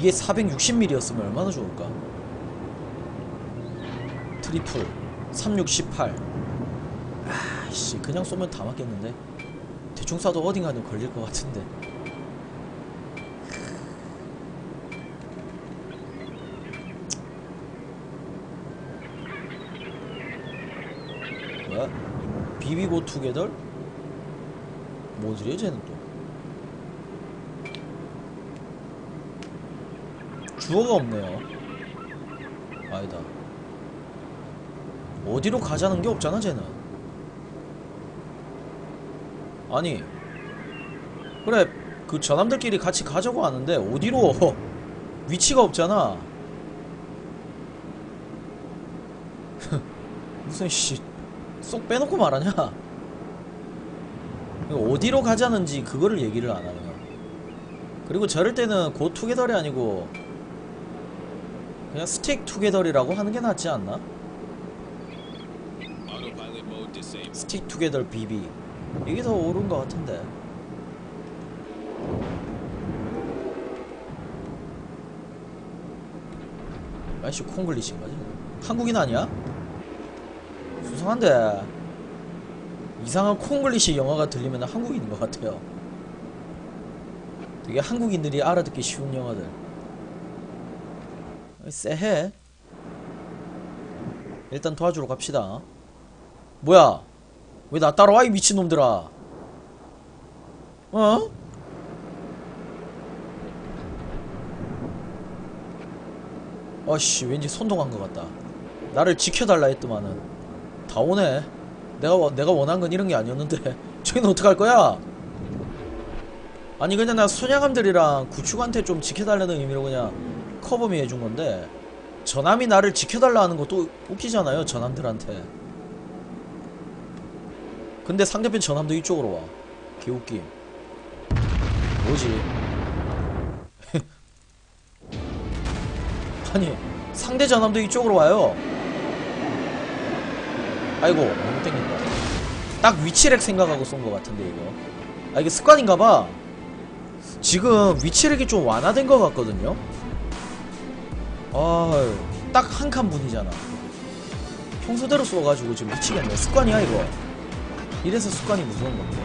이게 460mm였으면 얼마나 좋을까? 트리플 3618 아씨 그냥 쏘면 다 맞겠는데? 대충 쏴도 어딘가는 걸릴 것 같은데. 뭐야? 비비고 투게더? 뭐지래 쟤는 주어가 없네요. 아니다. 어디로 가자는 게 없잖아 쟤는. 아니 그래 그 저남들끼리 같이 가자고 하는데 어디로? 위치가 없잖아. 무슨 씨 쏙 빼놓고 말하냐? 어디로 가자는지 그거를 얘기를 안 하네요. 그리고 저럴 때는 고 투게더리 아니고 그냥 스틱 투게더리라고 하는 게 낫지 않나? 스틱 투게더 BB 이게 더 옳은 것 같은데. 아이씨 콩글리시인가 지 한국인 아니야? 수상한데. 이상한 콩글리시 영화가 들리면 한국인인 것 같아요. 되게 한국인들이 알아듣기 쉬운 영화들 쎄해 일단 도와주러 갑시다 뭐야? 왜 나 따라와 이 미친놈들아? 어? 어씨 왠지 선동한 것 같다. 나를 지켜달라 했더만은 다 오네. 내가 원- 내가 원한 건 이런 게 아니었는데 저기는 어떡할 거야? 아니 그냥 나 소녀감들이랑 구축한테 좀 지켜달라는 의미로 그냥 커버미 해준 건데 저남이 나를 지켜달라 하는 것도 웃기잖아요 저남들한테. 근데 상대편 전함도 이쪽으로 와. 개웃김. 뭐지? 아니, 상대 전함도 이쪽으로 와요. 아이고, 너무 땡긴다. 딱 위치렉 생각하고 쏜 것 같은데, 이거. 아, 이게 습관인가봐. 지금 위치렉이 좀 완화된 것 같거든요? 아, 딱 한 칸 분이잖아. 평소대로 쏘가지고 지금 미치겠네. 습관이야, 이거. 이래서 습관이 무서운 건데.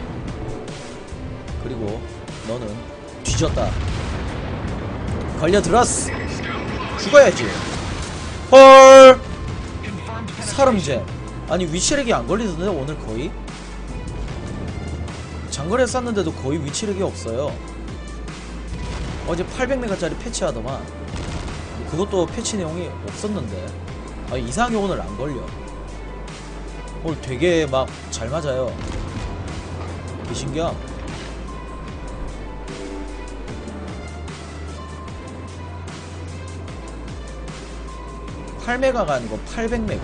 그리고 너는 뒤졌다. 걸려들었어. 죽어야지. 헐. 사름제. 아니 위치렉이 안 걸리던데 오늘 거의? 장거리에 쐈는데도 거의 위치렉이 없어요. 어제 800메가짜리 패치하더만. 그것도 패치 내용이 없었는데. 아 이상하게 오늘 안 걸려. 오늘 되게 막 잘 맞아요. 되게 신기함. (8메가가) 아니고 (800메가)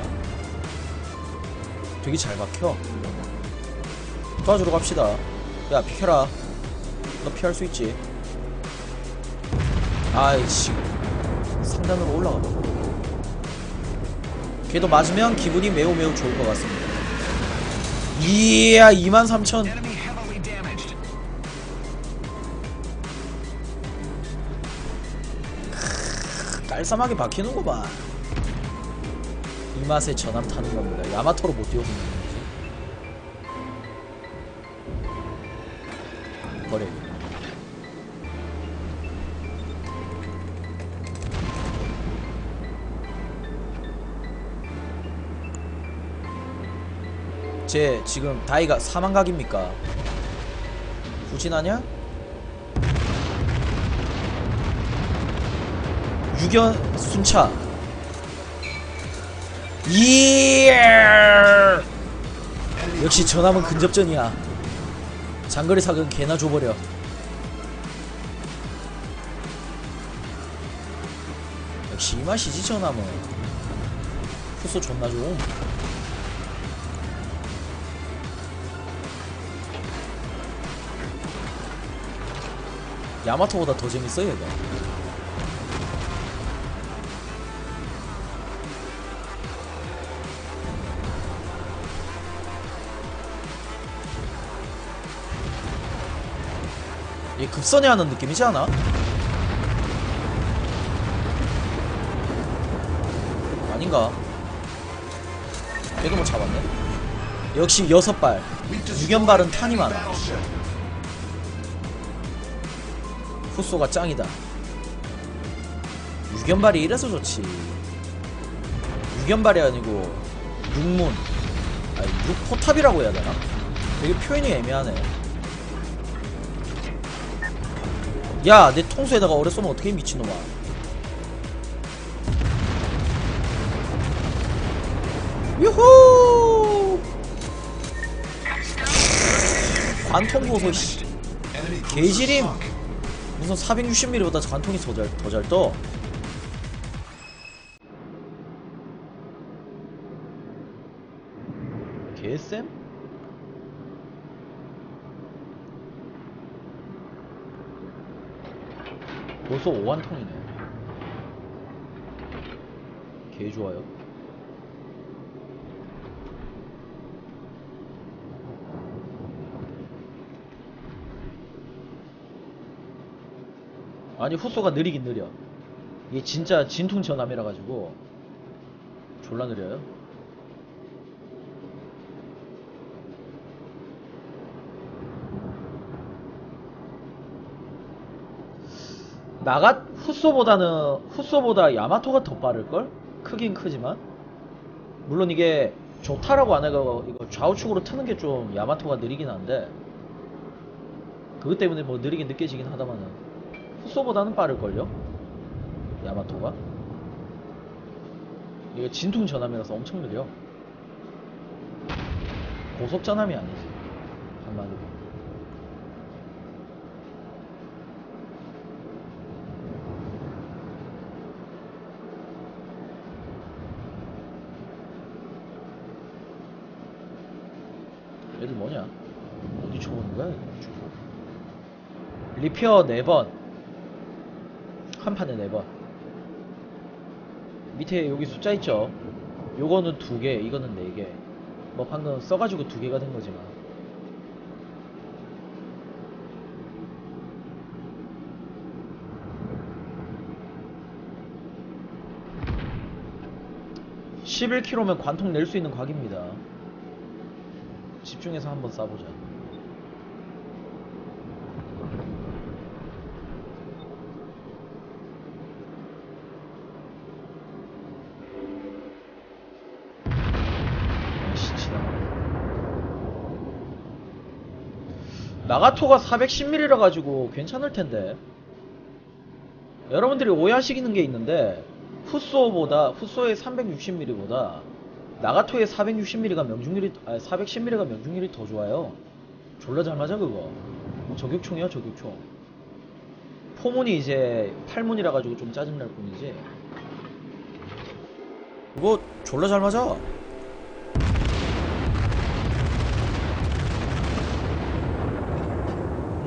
되게 잘 박혀 도와주러 갑시다 야 비켜라 너 피할 수 있지 아이씨 상단으로 올라가 봐 걔도 맞으면 기분이 매우 매우 좋을 것 같습니다 이야 23,000 Enemy heavily damaged. 깔쌈하게 박히는 거 봐. 이 맛에 전함 타는 겁니다. 야마토로 못 뛰어보는 거지. 버려. 쟤 지금 다이가 사망각입니까? 후진하냐? 유견 순차. 이야 역시 전함은 근접전이야. 장거리 사격 개나 줘버려. 역시 이 맛이지 전함은. 후소 존나 좋 야마토보다 더 재밌어 얘가 얘 급선회하는 느낌이지 않아? 아닌가? 얘도 뭐 잡았네 역시 여섯 발 6연발은 탄이 많아 후쏘가 짱이다. 유견발이 이래서 좋지. 유견발이 아니고 육문. 아니 육포탑이라고 해야 되나? 되게 표현이 애매하네. 야, 내 통수에다가 어뢰 쏘면 어떻게 미친놈아. 유후! 관통 보소, 씨. 개지림! 무슨 460mm보다 관통이 더 잘, 더잘 떠? 개쌤? 벌써 5완통이네. 개 좋아요. 아니 후쏘가 느리긴 느려. 이게 진짜 진퉁 전함이라 가지고 졸라 느려요. 나가 후쏘보다는 후쏘보다 야마토가 더 빠를걸? 크긴 크지만 물론 이게 좋다라고 안 해가 이거 좌우측으로 트는 게 좀 야마토가 느리긴 한데 그것 때문에 뭐 느리게 느껴지긴 하다마는 후쏘보다는 빠를걸요? 야마토가 이게 진퉁 전함이라서 엄청 느려 고속 전함이 아니지 한마디로 얘들 뭐냐? 어디 쳐오는 거야? 리피어 4번. 한 판에 4번. 밑에 여기 숫자 있죠? 요거는 2개, 이거는 4개. 뭐 방금 써가지고 2개가 된 거지만. (11km면) 관통 낼 수 있는 각입니다 집중해서 한번 쏴보자. 아이씨, 지나가. 나가토가 410mm라 가지고 괜찮을 텐데. 여러분들이 오해하시는 게 있는데 후쏘보다 후쏘의 360mm보다 나가토의 460mm가 명중률이 아 410mm가 명중률이 더 좋아요. 졸라 잘 맞아 그거. 저격총이야 저격총. 포문이 이제 8문이라 가지고 좀 짜증 날 뿐이지. 이거 졸라 잘 맞아.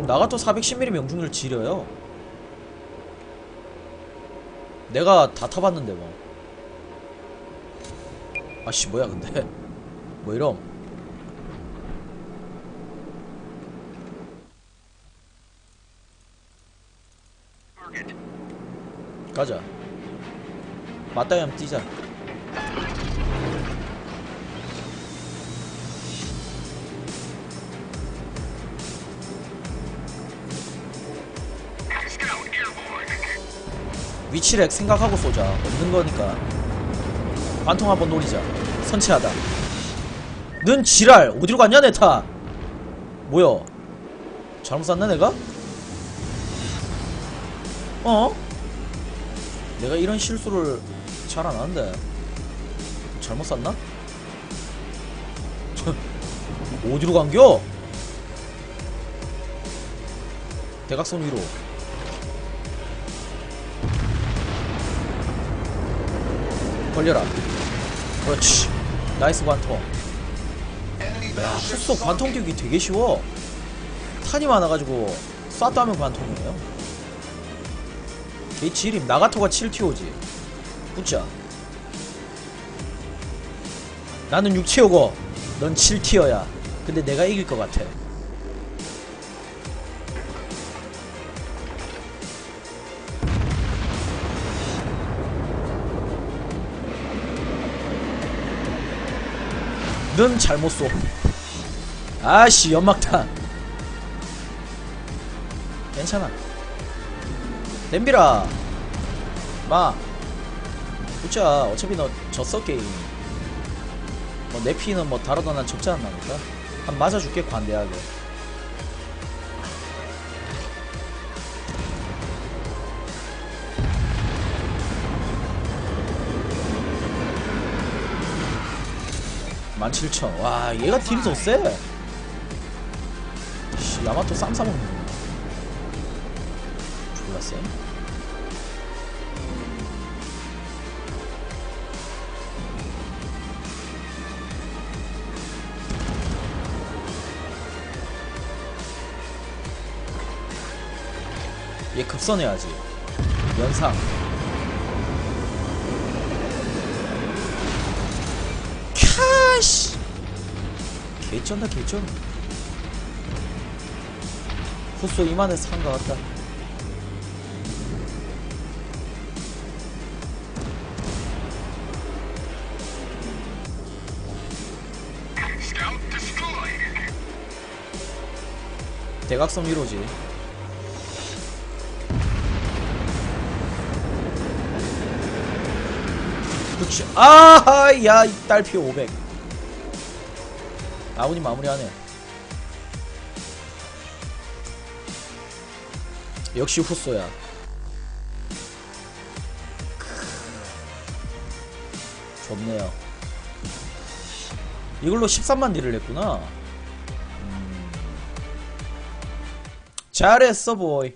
음, 나가토 410mm 명중률 지려요. 내가 다 타봤는데 뭐. 아씨 뭐야 근데 뭐 이럼 가자 맞다이 한번 뛰자 위치렉 생각하고 쏘자. 없는 거니까. 관통 한번 노리자. 선체하다. 는 지랄! 어디로 갔냐 내타! 뭐야? 잘못 쐈나 내가? 어? 내가 이런 실수를 잘 안 하는데. 잘못 쐈나? 저, 어디로 간겨? 대각선 위로 걸려라. 그렇지. 나이스 관통. 야 흑소 관통 띄우기 되게 쉬워. 탄이 많아가지고 쐈다 하면 관통이에요. 개 지림 나가토가 7티오지. 붙자. 나는 6티오고 넌 7티어야. 근데 내가 이길 것 같아 는 잘못 쏘. 아씨 연막탄. 괜찮아. 댐비라. 마. 웃자. 어차피 너 졌어 게임. 뭐 내 피는 뭐 다르다 난 적지 않나니까. 한 맞아줄게 관대하게. 만칠천. 와 얘가 딜이 더 세. 씨 야마토 쌈 싸먹는 거. 졸라 쎄. 얘 급선해야지. 연상. 캬씨. 개쩐다 개쩐. 후소 이만해서 산것 같다. 대각선 위로지. 그치. 아, 야, 이 딸피 500. 아군이 마무리하네. 역시 후쏘야. 좋네요. 이걸로 13만 딜을 냈구나. 음. 잘했어, 보이.